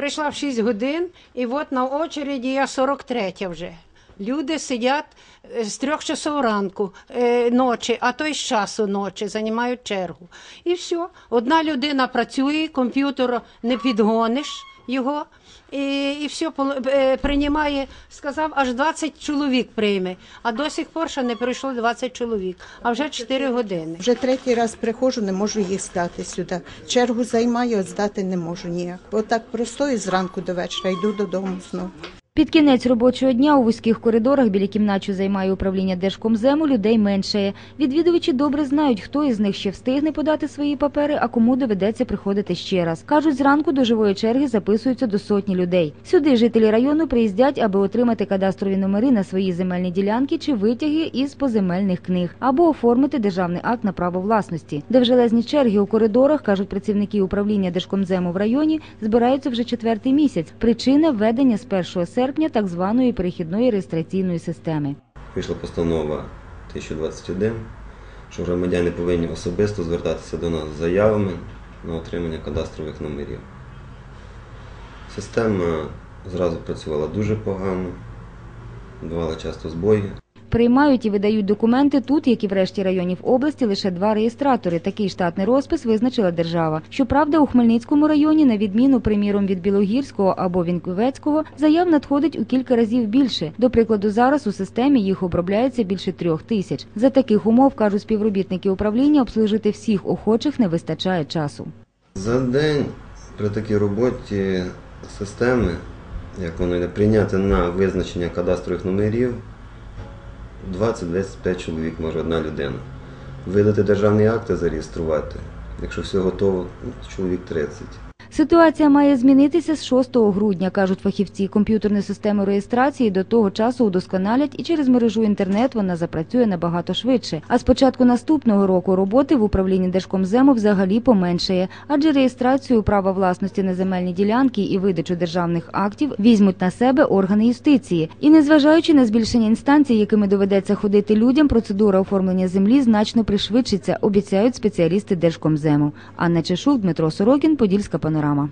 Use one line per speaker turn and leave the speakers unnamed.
Прийшла в 6 годин, і от на очереді я 43 вже. Люди сидять е, з трьох часов ранку, е, ночі, а то й з часу ночі, займають чергу. І все. Одна людина працює, комп'ютер не підгониш його. І, і все приймає, сказав, аж 20 чоловік прийме. А до сих пор ще не прийшло 20 чоловік, а вже 4 години.
Вже третій раз приходжу, не можу їх здати сюди. Чергу займаю, здати не можу ніяк. Отак простою зранку до вечора йду додому знову.
Під кінець робочого дня у вузьких коридорах біля кімнат, що займає управління Держкомзему, людей меншає. Відвідувачі добре знають, хто із них ще встигне подати свої папери, а кому доведеться приходити ще раз. Кажуть, зранку до живої черги записуються до сотні людей. Сюди жителі району приїздять, аби отримати кадастрові номери на свої земельні ділянки чи витяги із поземельних книг, або оформити державний акт на право власності. Довжелезні черги у коридорах, кажуть працівники управління Держкомзему в районі, збираються вже четвертий місяць. Причина введення з 1 серпня так званої перехідної реєстраційної системи.
Вийшла постанова 1021, що громадяни повинні особисто звертатися до нас з заявами на отримання кадастрових номерів. Система зразу працювала дуже погано, давала часто збої.
Приймають і видають документи тут, як і в решті районів області, лише два реєстратори. Такий штатний розпис визначила держава. Щоправда, у Хмельницькому районі, на відміну, приміром, від Білогірського або Вінковецького, заяв надходить у кілька разів більше. До прикладу, зараз у системі їх обробляється більше трьох тисяч. За таких умов, кажуть співробітники управління, обслужити всіх охочих не вистачає часу.
За день при такій роботі системи, як воно йде, прийняти на визначення кадастрових номерів 20-25 чоловік може одна людина. Видати державні акти зареєструвати. Якщо все готово, ну, чоловік 30.
Ситуація має змінитися з 6 грудня, кажуть фахівці. Комп'ютерну систему реєстрації до того часу удосконалять, і через мережу інтернет вона запрацює набагато швидше. А з початку наступного року роботи в управлінні Держкомзему взагалі поменшає, адже реєстрацію права власності на земельні ділянки і видачу державних актів візьмуть на себе органи юстиції. І незважаючи на збільшення інстанцій, якими доведеться ходити людям, процедура оформлення землі значно пришвидшиться, обіцяють спеціалісти Держкомзему. Анна Чешук, Дмитро Сорокін, Подільська панорама. panorama.